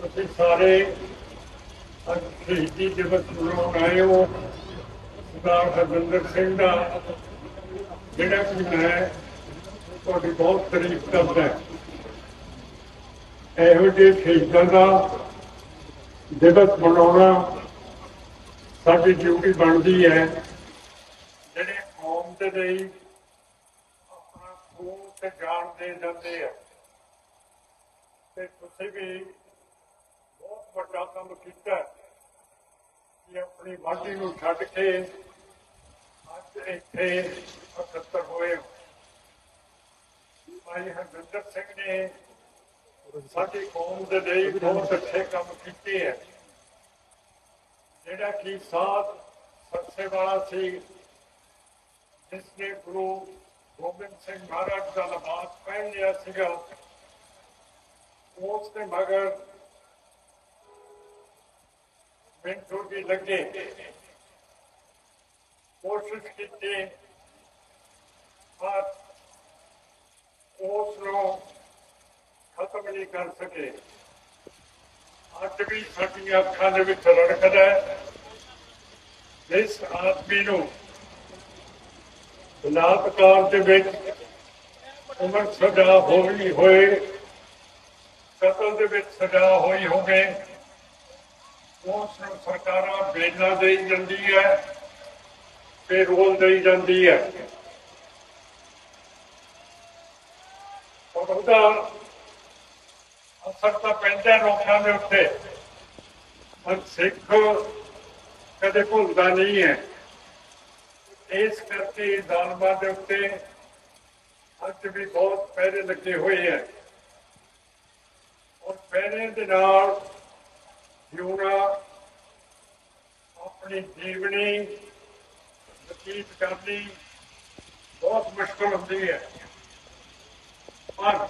ਤੁਸੀਂ ਸਾਰੇ ਅੱਜ ਸ਼ਹੀਦੀ ਦਿਵਸ ਮਨਾਉਣ ਆਏ ਹੋ। ਸਰਦਾਰ ਹਰਜਿੰਦਰ ਸਿੰਘ ਦਾ ਜਿਹੜਾ ਕਿ ਮੈਂ ਤੁਹਾਡੀ ਬਹੁਤ ਤਾਰੀਫ ਕਰਦਾ ਇਹੋ ਜਿਹੇ ਸ਼ਹੀਦਾਂ ਦਾ ਦਿਵਸ ਮਨਾਉਣਾ ਸਾਡੀ ਡਿਊਟੀ ਬਣਦੀ ਹੈ। ਜਿਹੜੇ ਕੌਮ ਦੇ ਲਈ ਆਪਣਾ ਖੂਨ ਤੇ ਜਾਨ ਦੇ ਜਾਂਦੇ ਆ। ਤੇ ਤੁਸੀਂ ਵੀ ਬਹੁਤ ਵੱਡਾ ਕੰਮ ਕੀਤਾ ਕਿ ਆਪਣੀ ਮਾਟੀ ਨੂੰ ਛੱਡ ਕੇ ਅੱਜ ਇੱਥੇ ਇਕੱਤਰ ਹੋਏ ਭਾਈ ਹਰਜਿੰਦਰ ਸਿੰਘ ਨੇ ਸਾਡੀ ਕੌਮ ਦੇ ਲਈ ਬਹੁਤ ਅੱਛੇ ਕੰਮ ਕੀਤੇ ਹੈ। ਜਿਹੜਾ ਕਿ ਸਾਧ ਸਰਸੇ ਵਾਲਾ ਸੀ, ਜਿਸ ਨੇ ਗੁਰੂ ਗੋਬਿੰਦ ਸਿੰਘ ਮਹਾਰਾਜ ਦਾ ਲਿਬਾਸ ਪਹਿਨ ਲਿਆ ਸੀਗਾ, ਉਸ ਦੇ ਮਗਰ ਪਿੰਡ ਦੀ ਲੱਗੇ। ਕੋਸ਼ਿਸ਼ ਕੀਤੀ। ਪਰ ਉਸ ਨੂੰ ਖਤਮ ਨਹੀਂ ਕਰ ਸਕੇ। ਅੱਜ ਵੀ ਸਾਡੀਆਂ ਅੱਖਾਂ ਦੇ ਵਿੱਚ ਰੜਕਦਾ ਹੈ। ਇਸ ਆਦਮੀ ਨੂੰ ਬਲਾਤਕਾਰ ਦੇ ਵਿੱਚ ਉਮਰ ਸਜ਼ਾ ਹੋਈ ਹੋਏ, ਕਤਲ ਦੇ ਵਿੱਚ ਸਜ਼ਾ ਹੋਈ ਹੋਵੇ ਉਸ ਨੂੰ ਸਰਕਾਰਾਂ ਬੇਲਾ ਦੇਈ ਜਾਂਦੀ ਹੈ ਤੇ ਰੋਲ ਦੇਈ ਜਾਂਦੀ ਹੈ। ਉਹਦਾ ਅਸਰ ਤਾਂ ਪੈਂਦਾ ਲੋਕਾਂ ਦੇ ਉੱਤੇ। ਪਰ ਸਿੱਖ ਕਦੇ ਭੁੱਲਦਾ ਨਹੀਂ ਹੈ। ਇਸ ਕਰਕੇ ਜ਼ਾਲਮਾਂ ਦੇ ਉੱਤੇ ਅੱਜ ਵੀ ਬਹੁਤ ਪਹਿਰੇ ਲੱਗੇ ਹੋਏ ਹੈ। ਔਰ ਪਹਿਰੇ ਦੇ ਨਾਲ ਜਿਉਣਾ ਆਪਣੀ ਜੀਵਨੀ ਬਤੀਤ ਕਰਨੀ ਬਹੁਤ ਮੁਸ਼ਕਲ ਹੁੰਦੀ ਹੈ। ਪਰ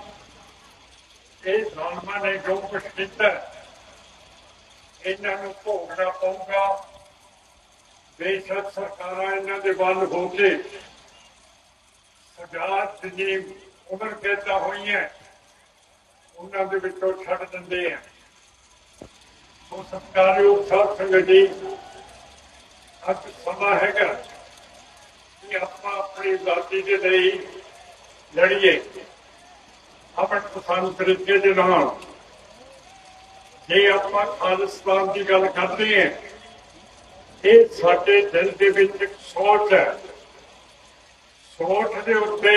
ਇਹ ਜ਼ਾਲਮਾਂ ਨੇ ਜੋ ਕੁਛ ਕੀਤਾ, ਇਹਨਾਂ ਨੂੰ ਭੋਗਣਾ ਪਊਗਾ। ਬੇਸ਼ੱਕ ਸਰਕਾਰਾਂ ਇਹਨਾਂ ਦੇ ਵੱਲ ਹੋ ਕੇ ਸਜਾਤ ਦੀ ਉਮਰ ਕੈਦਾ ਹੋਈਆਂ ਉਹਨਾਂ ਦੇ ਵਿੱਚੋਂ ਛੱਡ ਦਿੰਦੇ ਆ। ਉਹ ਸਤਿਕਾਰਯੋਗ ਸਾਧ ਸੰਗਤ ਜੀ, ਅੱਜ ਸਮਾਂ ਹੈਗਾ ਕਿ ਆਪਾਂ ਆਪਣੀ ਆਜ਼ਾਦੀ ਦੇ ਲਈ ਲੜੀਏ। ਆਪਣੇ ਪਸੰਦ ਤਰੀਕੇ ਦੇ ਨਾਲ ਜੇ ਆਪਾਂ ਖਾਲਿਸਤਾਨ ਦੀ ਗੱਲ ਕਰਦੇ ਹਾਂ, ਇਹ ਸਾਡੇ ਦਿਲ ਦੇ ਵਿੱਚ ਇੱਕ ਸੋਚ ਹੈ। ਸੋਚ ਦੇ ਉੱਤੇ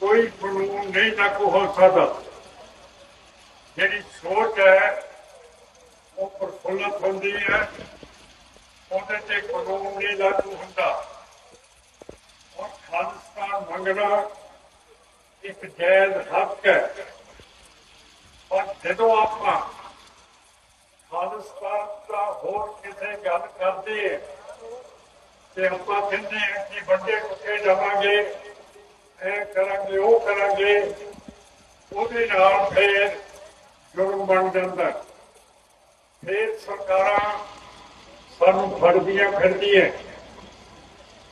ਕੋਈ ਕਾਨੂੰਨ ਨਹੀਂ ਲਾਗੂ ਹੋ ਸਕਦਾ। ਜਿਹੜੀ ਸੋਚ ਹੈ ਉਹ ਪ੍ਰਫੁੱਲਤ ਹੁੰਦੀ ਹੈ ਉਹਦੇ ਤੇ ਕਾਨੂੰਨ ਨਹੀਂ ਲਾਗੂ ਹੁੰਦਾ। ਔਰ ਖਾਲਿਸਤਾਨ ਮੰਗਣਾ ਇੱਕ ਜਾਇਜ਼ ਹੱਕ ਹੈ। ਪਰ ਜਦੋਂ ਆਪਾਂ ਖਾਲਿਸਤਾਨ ਦਾ ਹੋਰ ਕਿਸੇ ਗੱਲ ਕਰਦੇ ਹਾਂ, ਤੇ ਆਪਾਂ ਕਹਿੰਦੇ ਹਾਂ ਕਿ ਵੱਡੇ ਟੁੱਟੇ ਜਾਵਾਂਗੇ ਇਹ ਕਰਾਂਗੇ ਉਹ ਕਰਾਂਗੇ ਉਹਦੇ ਨਾਲ ਫੇਰ ਜੁਰਮ ਬਣ ਜਾਂਦਾ ਫੇਰ ਸਰਕਾਰਾਂ ਸਾਨੂੰ ਫੜਦੀਆਂ ਫਿਰਦੀਆਂ।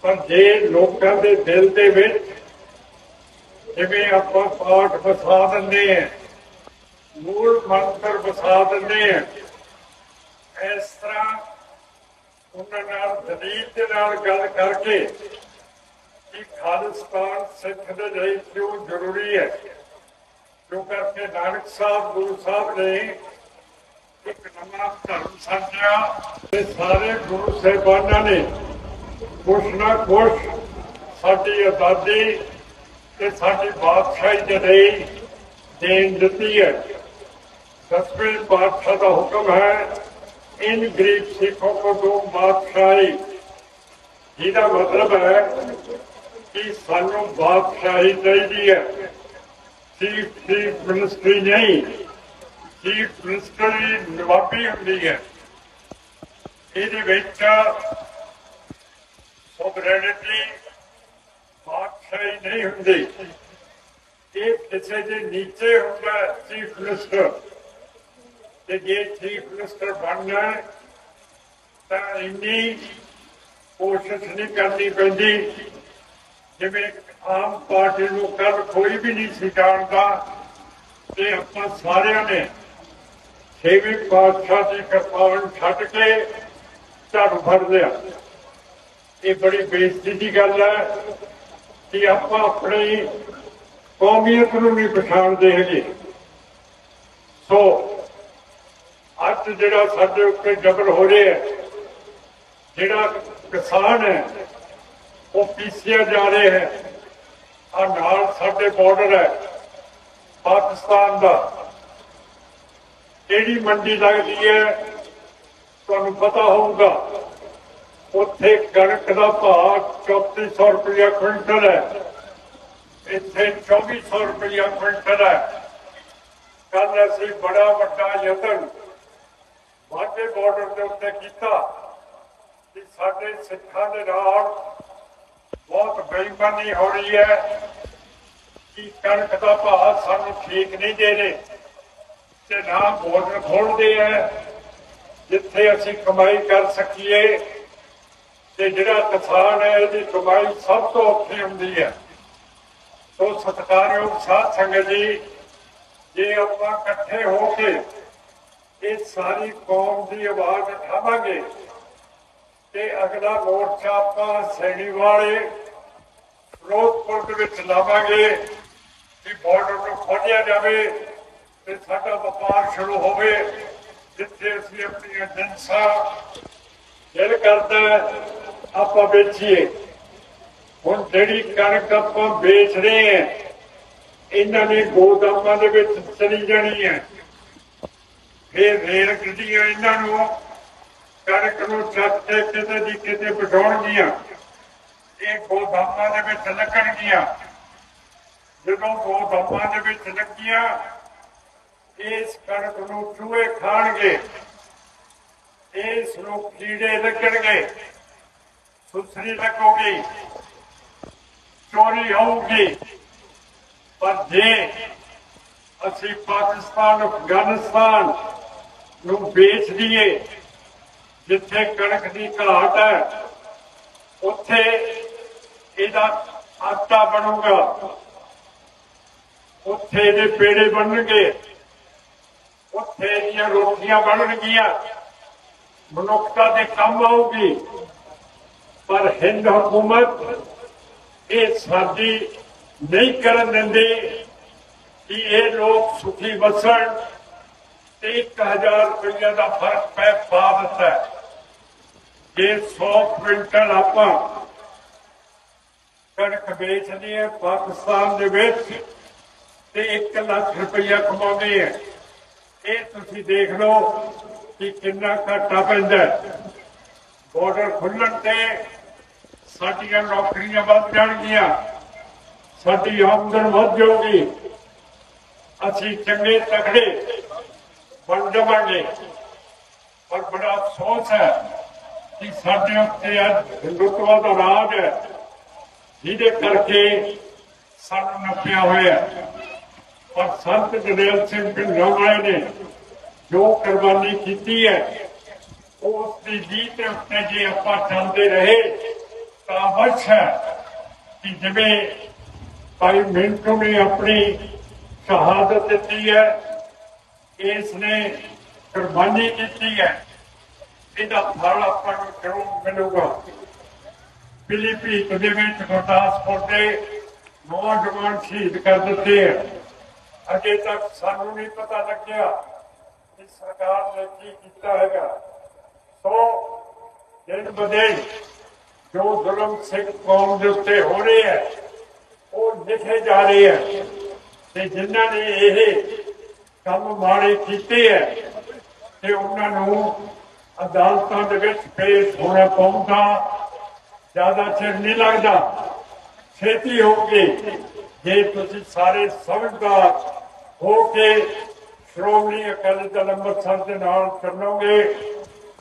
ਪਰ ਜੇ ਲੋਕਾਂ ਦੇ ਦਿਲ ਦੇ ਵਿੱਚ ਜਿਵੇਂ ਆਪਾਂ ਪਾਠ ਵਸਾ ਦਿੰਦੇ ਹਾਂ, ਮੂਲ ਮੰਤਰ ਵਸਾ ਦਿੰਦੇ ਹਾਂ, ਇਸ ਤਰ੍ਹਾਂ ਉਹਨਾਂ ਨਾਲ ਦਲੀਲ ਦੇ ਨਾਲ ਗੱਲ ਕਰਕੇ ਕਿ ਖਾਲਿਸਤਾਨ ਸਿੱਖ ਦੇ ਲਈ ਕਿਉਂ ਜ਼ਰੂਰੀ ਹੈ। ਕਿਉਂ ਕਰਕੇ ਨਾਨਕ ਸਾਹਿਬ, ਗੁਰੂ ਸਾਹਿਬ ਨੇ ਇੱਕ ਨਵਾਂ ਧਰਮ ਸਾਜਿਆ ਤੇ ਸਾਰੇ ਗੁਰੂ ਸਾਹਿਬਾਨਾਂ ਨੇ ਕੁਛ ਨਾ ਕੁਛ ਸਾਡੀ ਆਜ਼ਾਦੀ ਤੇ ਸਾਡੀ ਬਾਦਸ਼ਾਹੀ ਜਦੇ ਦੇਣ ਦਿੱਤੀ ਹੈ। ਦਸਵੇਂ ਪਾਤਸ਼ਾਹ ਦਾ ਹੁਕਮ ਹੈ, ਇਨ ਗਰੀਬ ਸਿੱਖੋ ਕੋ ਦੋ ਬਾਦਸ਼ਾਹੀ। ਇਹਦਾ ਮਤਲਬ ਹੈ ਕਿ ਸਾਨੂੰ ਬਾਦਸ਼ਾਹੀ ਚਾਹੀਦੀ ਹੈ। ਚੀਫ ਚੀਫ ਮਿਨਿਸਟਰੀ ਨਹੀਂ ਚੀਫ ਮਿਨਿਸਟਰੀ ਨਵਾਬੀ ਹੁੰਦੀ ਹੈ। ਇਹਦੇ ਵਿੱਚ ਸੋਵਰੈਨਿਟੀ ਬਾਦਸ਼ਾਹੀ ਨਹੀਂ ਹੁੰਦੀ। ਇਹ ਕਿਸੇ ਦੇ ਨੀਚੇ ਹੁੰਦਾ ਚੀਫ ਮਿਨਿਸਟਰ। ਤੇ ਜੇ ਚੀਫ ਮਿਨਿਸਟਰ ਬਣਨਾ ਹੈ, ਤਾਂ ਇੰਨੀ ਕੋਸ਼ਿਸ਼ ਨਹੀਂ ਕਰਨੀ ਪੈਂਦੀ। ਜਿਵੇਂ ਆਮ ਪਾਰਟੀ ਨੂੰ ਕੱਲ ਕੋਈ ਵੀ ਨਹੀਂ ਸੀ ਜਾਣਦਾ ਤੇ ਆਪਾਂ ਸਾਰਿਆਂ ਨੇ ਛੇਵੀਂ ਪਾਤਸ਼ਾਹ ਦੀ ਕਿਰਪਾਨ ਛੱਡ ਕੇ ਝੜ ਫੜ ਲਿਆ। ਇਹ ਬੜੀ ਬੇਇੱਜ਼ਤੀ ਦੀ ਗੱਲ ਹੈ ਕਿ ਆਪਾਂ ਆਪਣੀ ਕੌਮੀਅਤ ਨੂੰ ਨਹੀਂ ਪਛਾਣਦੇ ਹੈਗੇ। ਸੋ, ਅੱਜ ਜਿਹੜਾ ਸਾਡੇ ਉੱਤੇ ਜ਼ਬਰ ਹੋ ਰਿਹਾ ਹੈ, ਜਿਹੜਾ ਕਿਸਾਨ ਹੈ, ਉਹ ਪੀਸਿਆ ਜਾ ਰਹੇ ਹੈ। ਆ ਨਾਲ ਸਾਡੇ ਬਾਰਡਰ ਹੈ, ਪਾਕਿਸਤਾਨ ਦਾ। ਕਿਹੜੀ ਮੰਡੀ ਲੱਗਦੀ ਹੈ, ਤੁਹਾਨੂੰ ਪਤਾ ਹੋਊਗਾ। ਉੱਥੇ ਕਣਕ ਦਾ ਭਾਅ 3400 ਰੁਪਇਆ ਕੁਇੰਟਲ ਹੈ। ਇੱਥੇ 2400 ਰੁਪਇਆ ਕੁਇੰਟਲ ਹੈ। ਕੱਲ ਅਸੀਂ ਬੜਾ ਵੱਡਾ ਯਤਨ ਵਾਢੇ ਬਾਰਡਰ ਦੇ ਉੱਤੇ ਕੀਤਾ ਕਿ ਸਾਡੇ ਸਿੱਖਾਂ ਦੇ ਨਾਲ ਬਹੁਤ ਬੇਈਮਾਨੀ ਹੋ ਰਹੀ ਹੈ ਕਿ ਕਣਕ ਦਾ ਭਾਅ ਸਾਨੂੰ ਠੀਕ ਨਹੀਂ ਦੇ ਰਹੇ। ਤੇ ਨਾ ਬਾਰਡਰ ਖੋਲਦੇ ਹੈ ਜਿੱਥੇ ਅਸੀਂ ਕਮਾਈ ਕਰ ਸਕੀਏ, ਤੇ ਜਿਹੜਾ ਕਿਸਾਨ ਹੈ ਇਹਦੀ ਕਮਾਈ ਸਭ ਤੋਂ ਔਖੀ ਹੁੰਦੀ ਹੈ। ਸੋ ਸਤਿਕਾਰਯੋਗ ਸਾਧ ਸੰਗਤ ਜੀ, ਜੇ ਆਪਾਂ ਇਕੱਠੇ ਹੋ ਕੇ ਇਹ ਸਾਰੀ ਕੌਮ ਦੀ ਆਵਾਜ਼ ਉਠਾਵਾਂਗੇ, ਤੇ ਅਗਲਾ ਮੋਰਚਾ ਆਪਾਂ ਸੈਣੀ ਵਾਲੇ ਫਿਰੋਜ਼ਪੁਰ ਦੇ ਵਿੱਚ ਲਾਵਾਂਗੇ ਕਿ ਬਾਰਡਰ ਨੂੰ ਖੋਲਿਆ ਜਾਵੇ ਤੇ ਸਾਡਾ ਵਪਾਰ ਸ਼ੁਰੂ ਹੋਵੇ, ਜਿੱਥੇ ਅਸੀਂ ਆਪਣੀਆਂ ਜਿੰਸਾਂ ਦਿਲ ਕਰਦਾ ਆਪਾਂ ਵੇਚੀਏ। ਹੁਣ ਜਿਹੜੀ ਕਣਕ ਆਪਾਂ ਵੇਚ ਰਹੇ ਹਾਂ, ਇਹਨਾਂ ਨੇ ਗੋਦਾਮਾਂ ਦੇ ਵਿੱਚ ਚਲੀ ਜਾਣੀ ਹੈ। ਫੇਰ ਰੇਲ ਗੱਡੀਆਂ ਇਹਨਾਂ ਨੂੰ ਕਣਕ ਨੂੰ ਚੱਕ ਕੇ ਕਿਤੇ ਦੀ ਕਿਤੇ ਪਹੁੰਚਾਉਣਗੀਆਂ ਇਹ ਗੋਦਾਮਾਂ ਦੇ ਵਿੱਚ ਲੱਗਣਗੀਆਂ। ਜਦੋਂ ਗੋਦਾਮਾਂ ਦੇ ਵਿੱਚ ਲੱਗੀਆਂ ਇਸ ਕਣਕ ਨੂੰ ਚੂਹੇ ਖਾਣਗੇ, ਇਸ ਨੂੰ ਕੀੜੇ ਲੱਗਣਗੇ, ਸੁਸਰੀ ਲੱਗੂਗੀ, ਚੋਰੀ ਹੋਊਗੀ। ਪਰ ਜੇ ਅਸੀਂ ਪਾਕਿਸਤਾਨ, ਅਫਗਾਨਿਸਤਾਨ ਨੂੰ ਵੇਚ ਦਈਏ, ਜਿੱਥੇ ਕਣਕ ਦੀ ਘਾਟ ਹੈ, ਉੱਥੇ ਇਹਦਾ ਆਟਾ ਬਣੂਗਾ, ਉੱਥੇ ਇਹਦੇ ਪੇੜੇ ਬਣਨਗੇ। ਉੱਥੇ ਦੀਆਂ ਰੋਟੀਆਂ ਬਣਨਗੀਆਂ। ਮਨੁੱਖਤਾ ਦੇ ਕੰਮ ਆਊਗੀ। ਪਰ ਹਿੰਦ ਹਕੂਮਤ ਇਹ ਸਾਡੀ ਨਹੀਂ ਕਰਨ ਦਿੰਦੇ ਕਿ ਇਹ ਲੋਕ ਸੁਖੀ ਵਸਣ। ਤੇ 1000 ਰੁਪਏ ਦਾ ਫ਼ਰਕ ਪੈ ਪਾ ਦਿੱਤਾ ਜੇ 100 ਕੁਇੰਟਲ ਆਪਾਂ ਕਣਕ ਵੇਚਦੇ ਆ ਪਾਕਿਸਤਾਨ ਦੇ ਵਿੱਚ ਤੇ 1 ਲੱਖ ਰੁਪਇਆ ਕਮਾਉਂਦੇ ਆ ਇਹ ਤੁਸੀਂ ਦੇਖ ਲਓ ਕਿ ਕਿੰਨਾ ਘਾਟਾ ਪੈਂਦਾ ਹੈ। ਬਾਰਡਰ ਖੁੱਲਣ ਤੇ ਸਾਡੀਆਂ ਨੌਕਰੀਆਂ ਵੱਧ ਜਾਣਗੀਆਂ। ਸਾਡੀ ਆਮਦਨ ਵੱਧ ਜਾਊਗੀ। ਅਸੀਂ ਚੰਗੇ ਤਕੜੇ ਬਣ ਜਾਵਾਂਗੇ। ਪਰ ਬੜਾ ਅਫਸੋਸ ਹੈ ਕਿ ਸਾਡੇ ਉੱਤੇ ਅੱਜ ਹਿੰਦੂਤਵਾ ਦਾ ਰਾਜ ਹੈ, ਜਿਹਦੇ ਕਰਕੇ ਸਾਨੂੰ ਨੱਪਿਆ ਹੋਇਆ ਪਰ ਸੰਤ ਜਨੇਲ ਸਿੰਘ ਢਿੱਲੋਂ ਵਾਲੇ ਨੇ ਜੋ ਕੁਰਬਾਨੀ ਕੀਤੀ ਹੈ ਉਸ ਦੀ ਲੀਹ ਉੱਤੇ ਜੇ ਆਪਾਂ ਚੱਲਦੇ ਰਹੇ, ਤਾਂ ਅਵਸ਼ ਹੈ ਕਿ ਜਿਵੇਂ ਭਾਈ ਮਿੰਟੂ ਨੇ ਆਪਣੀ ਸ਼ਹਾਦਤ ਦਿੱਤੀ ਹੈ ਇਸ ਨੇ ਕੁਰਬਾਨੀ ਕੀਤੀ ਹੈ, ਇਹਦਾ ਫਲ ਆਪਾਂ ਨੂੰ ਜ਼ਰੂਰ ਮਿਲੂਗਾ। ਫਿਲੀਪੀਨ ਦੇ ਵਿੱਚ ਗੁਰਦਾਸਪੁਰ ਦੇ ਨੌਜਵਾਨ ਸ਼ਹੀਦ ਕਰ ਦਿੱਤੇ ਹੈ। ਅਜੇ ਤੱਕ ਸਾਨੂੰ ਨਹੀਂ ਪਤਾ ਲੱਗਿਆ ਕਿ ਸਰਕਾਰ ਨੇ ਕੀ ਕੀਤਾ ਹੈਗਾ। ਸੋ, ਦਿਨ ਬਦੇ ਜੋ ਜ਼ੁਲਮ ਸਿੱਖ ਕੌਮ ਦੇ ਉੱਤੇ ਹੋ ਰਹੇ ਹੈ, ਉਹ ਲਿਖੇ ਜਾ ਰਹੇ ਹੈ। ਤੇ ਜਿਨ੍ਹਾਂ ਨੇ ਇਹ ਕੰਮ ਮਾੜੇ ਕੀਤੇ ਹੈ, ਤੇ ਉਹਨਾਂ ਨੂੰ ਅਦਾਲਤਾਂ ਦੇ ਵਿੱਚ ਪੇਸ਼ ਹੋਣਾ ਪਊਗਾ। ਜ਼ਿਆਦਾ ਚਿਰ ਨਹੀਂ ਲੱਗਦਾ। ਛੇਤੀ ਹੋਊਗੀ ਜੇ ਤੁਸੀਂ ਸਾਰੇ ਸਮਝਦਾਰ ਹੋ ਕੇ ਸ਼੍ਰੋਮਣੀ ਅਕਾਲੀ ਦਲ ਅੰਮ੍ਰਿਤਸਰ ਦੇ ਨਾਲ ਚੱਲੋਗੇ